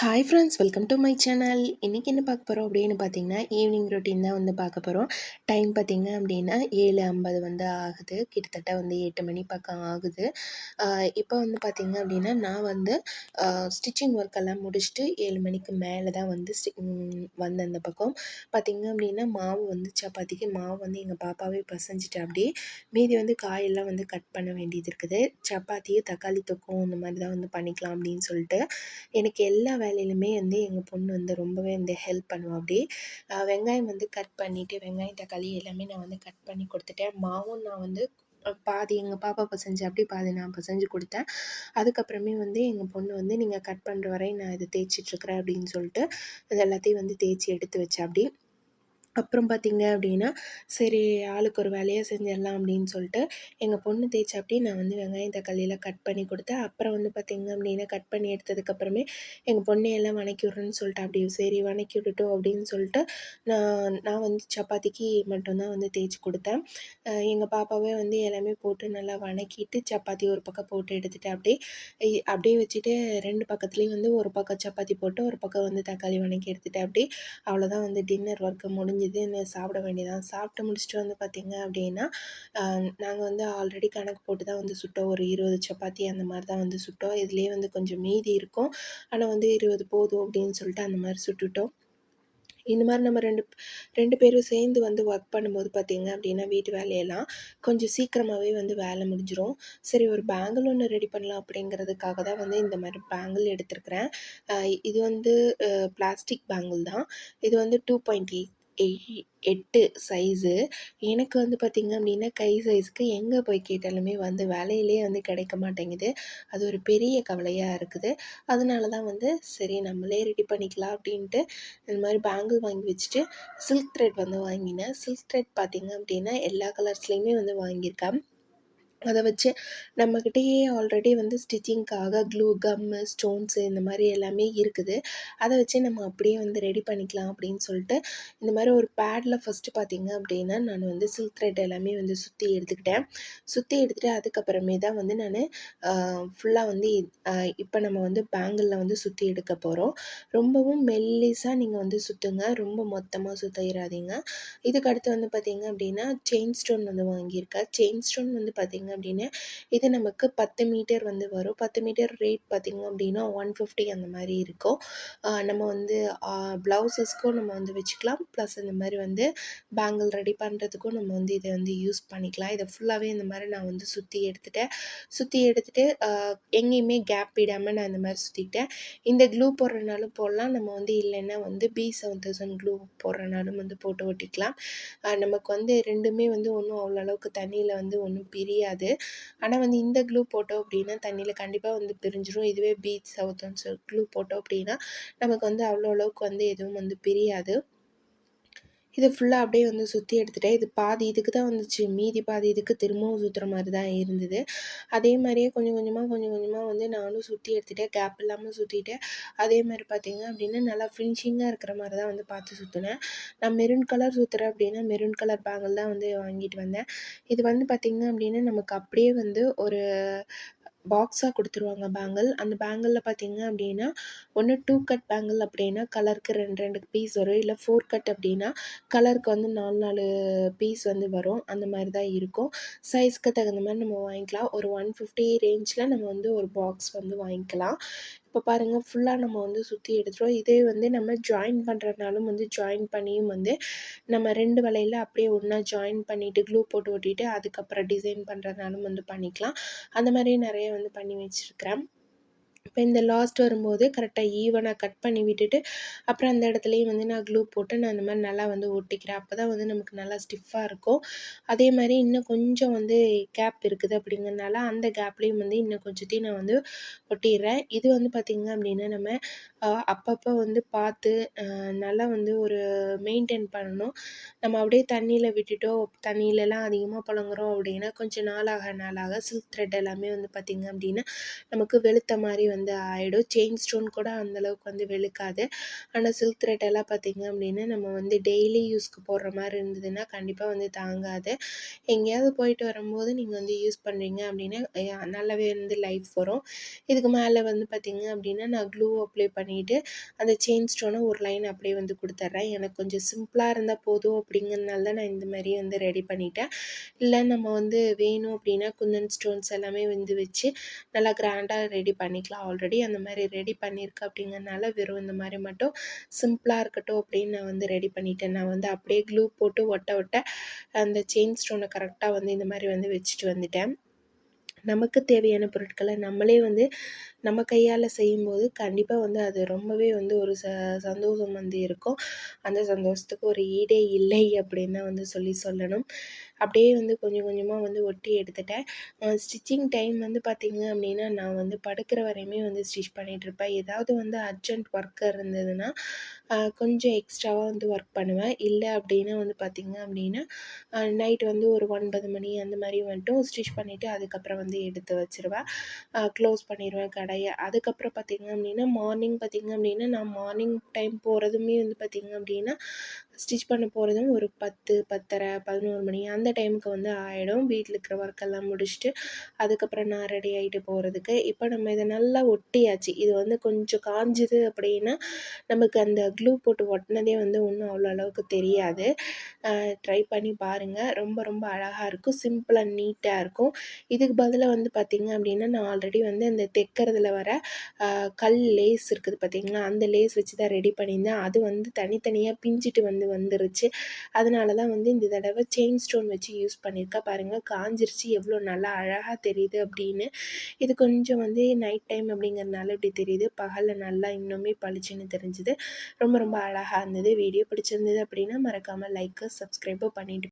Hi friends welcome to my channel இன்றைக்கி என்ன பார்க்க போகிறோம் அப்படின்னு பார்த்தீங்கன்னா ஈவினிங் ரொட்டீன் தான் வந்து பார்க்க போகிறோம் டைம் பார்த்திங்க அப்படின்னா ஏழு ஐம்பது வந்து ஆகுது. கிட்டத்தட்ட வந்து எட்டு மணி பக்கம் ஆகுது. இப்போ வந்து பார்த்திங்க அப்படின்னா நான் வந்து ஸ்டிச்சிங் ஒர்க்கெல்லாம் முடிச்சுட்டு ஏழு மணிக்கு மேலே தான் வந்து வந்த அந்த பக்கம். பார்த்திங்க அப்படின்னா மாவு வந்து சப்பாத்திக்கு மாவு வந்து எங்கள் பாப்பாவே பசஞ்சிட்டு அப்படியே மீதி வந்து காயெல்லாம் வந்து கட் பண்ண வேண்டியது இருக்குது. சப்பாத்தியும் தக்காளி தொக்கும் இந்த மாதிரி தான் வந்து பண்ணிக்கலாம் அப்படின்னு சொல்லிட்டு எனக்கு எல்லா வேலையிலுமே வந்து எங்கள் பொண்ணு வந்து ரொம்பவே வந்து ஹெல்ப் பண்ணுவோம் அப்படி வெங்காயம் வந்து கட் பண்ணிவிட்டு வெங்காயம் தக்காளி எல்லாமே நான் வந்து கட் பண்ணி கொடுத்துட்டேன். மாவும் நான் வந்து பாதி எங்கள் பாப்பா பசைஞ்சு அப்படி பாதி நான் பசைஞ்சு கொடுத்தேன். அதுக்கப்புறமே வந்து எங்கள் பொண்ணு வந்து நீங்கள் கட் பண்ணுற வரை நான் இதை தேய்ச்சிட்ருக்குறேன் அப்படின்னு சொல்லிட்டு இது எல்லாத்தையும் வந்து தேய்ச்சி எடுத்து வச்சேன் அப்படி அப்புறம் பார்த்திங்க அப்படின்னா சரி ஆளுக்கு ஒரு வேலையாக செஞ்சிடலாம் அப்படின்னு சொல்லிட்டு எங்கள் பொண்ணு தேய்ச்சாப்படி நான் வந்து வெங்காயம் தக்காளியெல்லாம் கட் பண்ணி கொடுத்தேன். அப்புறம் வந்து பார்த்திங்க அப்படின்னா கட் பண்ணி எடுத்ததுக்கப்புறமே எங்கள் பொண்ணையெல்லாம் வணக்கி விட்றேன்னு சொல்லிட்டு அப்படி சரி வணக்கி விட்டுட்டோம் அப்படின்னு சொல்லிட்டு நான் நான் வந்து சப்பாத்திக்கு மட்டும்தான் வந்து தேய்ச்சி கொடுத்தேன். எங்கள் பாப்பாவே வந்து எல்லாமே போட்டு நல்லா வணக்கிட்டு சப்பாத்தி ஒரு பக்கம் போட்டு எடுத்துகிட்டு அப்படியே அப்படியே வச்சுட்டு ரெண்டு பக்கத்துலேயும் வந்து ஒரு பக்கம் சப்பாத்தி போட்டு ஒரு பக்கம் வந்து தக்காளி வணக்கி எடுத்துகிட்டு அப்படியே அவ்வளோதான் வந்து டின்னர் ஒர்க்கு முடிஞ்சு இதுன்னு சாப்பிட வேண்டியதான் சாப்பிட்டு முடிச்சுட்டு வந்து பார்த்திங்க அப்படின்னா நாங்கள் வந்து ஆல்ரெடி கணக்கு போட்டு தான் வந்து சுட்டோம். ஒரு இருபது சப்பாத்தி அந்த மாதிரி தான் வந்து சுட்டோம். இதுலேயே வந்து கொஞ்சம் மீதி இருக்கும். ஆனால் வந்து இருபது போதும் அப்படின்னு சொல்லிட்டு அந்த மாதிரி சுட்டுட்டோம். இந்த மாதிரி நம்ம ரெண்டு ரெண்டு பேரும் சேர்ந்து வந்து ஒர்க் பண்ணும்போது பார்த்திங்க அப்படின்னா வீட்டு வேலையெல்லாம் கொஞ்சம் சீக்கிரமாகவே வந்து வேலை முடிஞ்சிடும் சரி ஒரு பேங்கிள் ஒன்று ரெடி பண்ணலாம் அப்படிங்கிறதுக்காக தான் வந்து இந்த மாதிரி பேங்கிள் எடுத்துருக்குறேன். இது வந்து பிளாஸ்டிக் பேங்கிள் தான். இது வந்து டூ பாயிண்ட் எயிட் எட்டு சைஸு எனக்கு வந்து பார்த்திங்க அப்படின்னா கை சைஸுக்கு எங்கே போய் கேட்டாலுமே வந்து விலையிலே வந்து கிடைக்க மாட்டேங்குது. அது ஒரு பெரிய கவலையாக இருக்குது. அதனால தான் வந்து சரி நம்மளே ரெடி பண்ணிக்கலாம் அப்படின்ட்டு இந்த மாதிரி பேங்கிள் வாங்கி வச்சுட்டு சில்க் த்ரெட் வந்து வாங்கினேன். சில்க் த்ரெட் பார்த்திங்க அப்படின்னா எல்லா கலர்ஸ்லேயுமே வந்து வாங்கியிருக்கேன். அதை வச்சு நம்மக்கிட்டேயே ஆல்ரெடி வந்து ஸ்டிச்சிங்க்காக க்ளூ கம்மு ஸ்டோன்ஸு இந்த மாதிரி எல்லாமே இருக்குது. அதை வச்சு நம்ம அப்படியே வந்து ரெடி பண்ணிக்கலாம் அப்படின்னு சொல்லிட்டு இந்த மாதிரி ஒரு பேடில் ஃபஸ்ட்டு பார்த்திங்க அப்படின்னா நான் வந்து சில்க் த்ரெட் எல்லாமே வந்து சுற்றி எடுத்துக்கிட்டேன். சுற்றி எடுத்துகிட்டு அதுக்கப்புறமே தான் வந்து நான் ஃபுல்லாக வந்து இப்போ நம்ம வந்து பேங்கிளில் வந்து சுற்றி எடுக்க போகிறோம் ரொம்பவும் மெல்லிஸாக நீங்கள் வந்து சுற்றுங்க ரொம்ப மொத்தமாக சுற்றிடாதீங்க இதுக்கு அடுத்து வந்து பார்த்திங்க அப்படின்னா செயின் ஸ்டோன் வந்து வாங்கியிருக்கேன். செயின் ஸ்டோன் வந்து பார்த்திங்க பார்த்திங்க அப்படின்னு இது நமக்கு பத்து மீட்டர் வந்து வரும். பத்து மீட்டர் ரேட் பார்த்திங்க அப்படின்னா ஒன் ஃபிஃப்டி அந்த மாதிரி இருக்கும். நம்ம வந்து ப்ளவுஸஸ்க்கும் நம்ம வந்து வச்சுக்கலாம். ப்ளஸ் இந்த மாதிரி வந்து பேங்கிள் ரெடி பண்ணுறதுக்கும் நம்ம வந்து இதை வந்து யூஸ் பண்ணிக்கலாம். இதை ஃபுல்லாகவே இந்த மாதிரி நான் வந்து சுற்றி எடுத்துட்டேன். சுற்றி எடுத்துகிட்டு எங்கேயுமே கேப் விடாமல் நான் இந்த மாதிரி சுற்றிக்கிட்டேன் இந்த க்ளூ போடுறனாலும் போடலாம். நம்ம வந்து இல்லைன்னா வந்து பி செவன் தௌசண்ட் க்ளூ போடுறனாலும் வந்து போட்டு ஒட்டிக்கலாம். நமக்கு வந்து ரெண்டுமே வந்து ஒன்றும் அவ்வளோ அளவுக்கு தண்ணியில் வந்து ஒன்றும் பிரியாது. பிரியாது ஆனால் வந்து இந்த க்ளூ போட்டோம் அப்படின்னா தண்ணியில் கண்டிப்பாக வந்து பிரிஞ்சிடும் இதுவே பீச் சவுத்தன்ஸ் க்ளூ போட்டோம் அப்படின்னா நமக்கு வந்து அவ்வளோ அளவுக்கு வந்து எதுவும் வந்து பிரியாது. இதை ஃபுல்லாக அப்படியே வந்து சுற்றி எடுத்துட்டேன். இது பாதி இதுக்கு தான் வந்துச்சு. மீதி பாதி இதுக்கு திரும்பவும் சுற்றுற மாதிரி தான் இருந்தது. அதே மாதிரியே கொஞ்சம் கொஞ்சமாக கொஞ்சம் கொஞ்சமாக வந்து நானும் சுற்றி எடுத்துகிட்டேன் கேப் இல்லாமல் சுற்றிட்டேன் அதே மாதிரி பார்த்திங்க அப்படின்னா நல்லா ஃபினிஷிங்காக இருக்கிற மாதிரி தான் வந்து பார்த்து சுற்றினேன் நான் மெரூன் கலர் சுற்றுறேன் அப்படின்னா மெரூன் கலர் பேங்கிள் தான் வந்து வாங்கிட்டு வந்தேன். இது வந்து பார்த்திங்க அப்படின்னா நமக்கு அப்படியே வந்து ஒரு பாக்ஸாக கொடுத்துருவாங்க பேங்கிள் அந்த பேங்கிளில் பார்த்தீங்க அப்படின்னா ஒன்று டூ கட் பேங்கிள் அப்படின்னா கலருக்கு ரெண்டு ரெண்டு பீஸ் வரும். இல்லை ஃபோர் கட் அப்படின்னா கலருக்கு வந்து நாலு நாலு பீஸ் வந்து வரும். அந்த மாதிரி தான் இருக்கும் சைஸ்க்கு தகுந்த மாதிரி நம்ம வாங்கிக்கலாம். ஒரு ஒன் ஃபிஃப்டி ரேஞ்சில் நம்ம வந்து ஒரு பாக்ஸ் வந்து வாங்கிக்கலாம். இப்போ பாருங்கள் ஃபுல்லாக நம்ம வந்து சுற்றி எடுத்துருவோம் இதே வந்து நம்ம ஜாயின் பண்ணுறதுனாலும் வந்து ஜாயின் பண்ணியும் வந்து நம்ம ரெண்டு வலையில் அப்படியே ஒன்றா ஜாயின் பண்ணிவிட்டு க்ளூ போட்டு ஒட்டிட்டு அதுக்கப்புறம் டிசைன் பண்ணுறதுனாலும் வந்து பண்ணிக்கலாம். அந்த மாதிரி நிறைய வந்து பண்ணி வச்சுருக்கிறேன். இப்போ இந்த லாஸ்ட் வரும்போது கரெக்டாக ஈவனாக கட் பண்ணி விட்டுட்டு அப்புறம் அந்த இடத்துலையும் வந்து நான் க்ளூ போட்டு நான் அந்த மாதிரி நல்லா வந்து ஒட்டிக்கிறேன். அப்போ தான் வந்து நமக்கு நல்லா ஸ்டிஃபாக இருக்கும். அதே மாதிரி இன்னும் கொஞ்சம் வந்து கேப் இருக்குது அப்படிங்கிறனால அந்த கேப்லேயும் வந்து இன்னும் கொஞ்சத்தையும் நான் வந்து ஒட்டிடுறேன். இது வந்து பார்த்திங்க அப்படின்னா நம்ம அப்பப்போ வந்து பார்த்து நல்லா வந்து ஒரு மெயின்டைன் பண்ணணும். நம்ம அப்படியே தண்ணியில் விட்டுட்டோம் தண்ணியிலலாம் அதிகமாக புழங்குறோம் அப்படின்னா கொஞ்சம் நாளாக நாளாக சில்க் த்ரெட் எல்லாமே வந்து பார்த்திங்க அப்படின்னா நமக்கு வெளுத்த மாதிரி வந்து வந்து ஆகிடும் செயின் ஸ்டோன் கூட அந்தளவுக்கு வந்து வெளுக்காது. ஆனால் சில்க் த்ரெட் எல்லாம் பார்த்திங்க அப்படின்னா நம்ம வந்து டெய்லி யூஸ்க்கு போடுற மாதிரி இருந்ததுன்னா கண்டிப்பாக வந்து தாங்காது. எங்கேயாவது போயிட்டு வரும்போது நீங்கள் வந்து யூஸ் பண்ணுறீங்க அப்படின்னா நல்லாவே வந்து லைஃப் வரும். இதுக்கு மேலே வந்து பார்த்திங்க அப்படின்னா நான் க்ளூ அப்ளை பண்ணிவிட்டு அந்த செயின் ஸ்டோனை ஒரு லைன் அப்படியே வந்து கொடுத்துட்றேன் எனக்கு கொஞ்சம் சிம்பிளாக இருந்தால் போதும் அப்படிங்கிறதுனால தான் நான் இந்த மாதிரி வந்து ரெடி பண்ணிட்டேன். இல்லை நம்ம வந்து வேணும் அப்படின்னா குந்தன் ஸ்டோன்ஸ் எல்லாமே வந்து வச்சு நல்லா கிராண்டாக ரெடி பண்ணிக்கலாம். ஆல்ரெடி ஆல்ரெடி அந்த மாதிரி ரெடி பண்ணியிருக்கு அப்படிங்கிறனால வெறும் இந்த மாதிரி மட்டும் சிம்பிளாக இருக்கட்டும் அப்படின்னு நான் வந்து ரெடி பண்ணிட்டேன். நான் வந்து அப்படியே க்ளூ போட்டு ஒட்ட ஒட்ட அந்த செயின் ஸ்டோனை கரெக்டாக வந்து இந்த மாதிரி வந்து வச்சுட்டு வந்துட்டேன். நமக்கு தேவையான பொருட்களை நம்மளே வந்து நம்ம கையால் செய்யும்போது கண்டிப்பாக வந்து அது ரொம்பவே வந்து ஒரு ச சந்தோஷம் வந்து இருக்கும். அந்த சந்தோஷத்துக்கு ஒரு ஈடே இல்லை அப்படின்னு தான் வந்து சொல்லி சொல்லணும். அப்படியே வந்து கொஞ்சம் கொஞ்சமாக வந்து ஒட்டி எடுத்துட்டேன். ஸ்டிச்சிங் டைம் வந்து பார்த்திங்க அப்படின்னா நான் வந்து படுக்கிற வரையுமே வந்து ஸ்டிச் பண்ணிகிட்ருப்பேன் ஏதாவது வந்து அர்ஜென்ட் ஒர்க் இருந்ததுன்னா கொஞ்சம் எக்ஸ்ட்ராவாக வந்து ஒர்க் பண்ணுவேன். இல்லை அப்படின்னா வந்து பார்த்திங்க அப்படின்னா நைட் வந்து ஒரு ஒன்பது மணி அந்த மாதிரி வந்துட்டும் ஸ்டிச் பண்ணிவிட்டு அதுக்கப்புறம் வந்து எடுத்து வச்சுருவேன். க்ளோஸ் பண்ணிடுவேன் கடையை. அதுக்கப்புறம் பார்த்திங்க அப்படின்னா மார்னிங் பார்த்திங்க அப்படின்னா நான் மார்னிங் டைம் போகிறதுமே வந்து பார்த்திங்க அப்படின்னா ஸ்டிச் பண்ண போகிறதும் ஒரு பத்து பத்தரை பதினோரு மணி அந்த டைமுக்கு வந்து ஆகிடும் வீட்டில் இருக்கிற ஒர்க்கெல்லாம் முடிச்சுட்டு அதுக்கப்புறம் நான் ரெடி ஆகிட்டு போகிறதுக்கு இப்போ நம்ம இதை நல்லா ஒட்டியாச்சு. இது வந்து கொஞ்சம் காஞ்சுது அப்படின்னா நமக்கு அந்த க்ளூ போட்டு ஒட்டினதே வந்து ஒன்றும் அவ்வளோ அளவுக்கு தெரியாது. ட்ரை பண்ணி பாருங்கள் ரொம்ப ரொம்ப அழகாக இருக்கும். சிம்பிளாக நீட்டாக இருக்கும். இதுக்கு பதிலாக வந்து பார்த்திங்க அப்படின்னா நான் ஆல்ரெடி வந்து அந்த தைக்கிறதுல வர கல் லேஸ் இருக்குது பார்த்திங்களா அந்த லேஸ் வச்சு தான் ரெடி பண்ணியிருந்தேன். அது வந்து தனித்தனியாக பிஞ்சிட்டு வந்து வந்துருச்சு. அதனால தான் வந்து இந்த தடவை செயின் ஸ்டோன் வச்சு யூஸ் பண்ணியிருக்கேன் பாருங்கள் காஞ்சிருச்சு. எவ்வளோ நல்லா அழகாக தெரியுது அப்படின்னு. இது கொஞ்சம் வந்து நைட் டைம் அப்படிங்கிறதுனால இப்படி தெரியுது. பகலில் நல்லா இன்னுமே பளிச்சுன்னு தெரிஞ்சுது. ரொம்ப ரொம்ப அழகாக இருந்தது. வீடியோ பிடிச்சிருந்தது அப்படின்னா மறக்காமல் லைக்கு சப்ஸ்கிரைபும் பண்ணிவிட்டு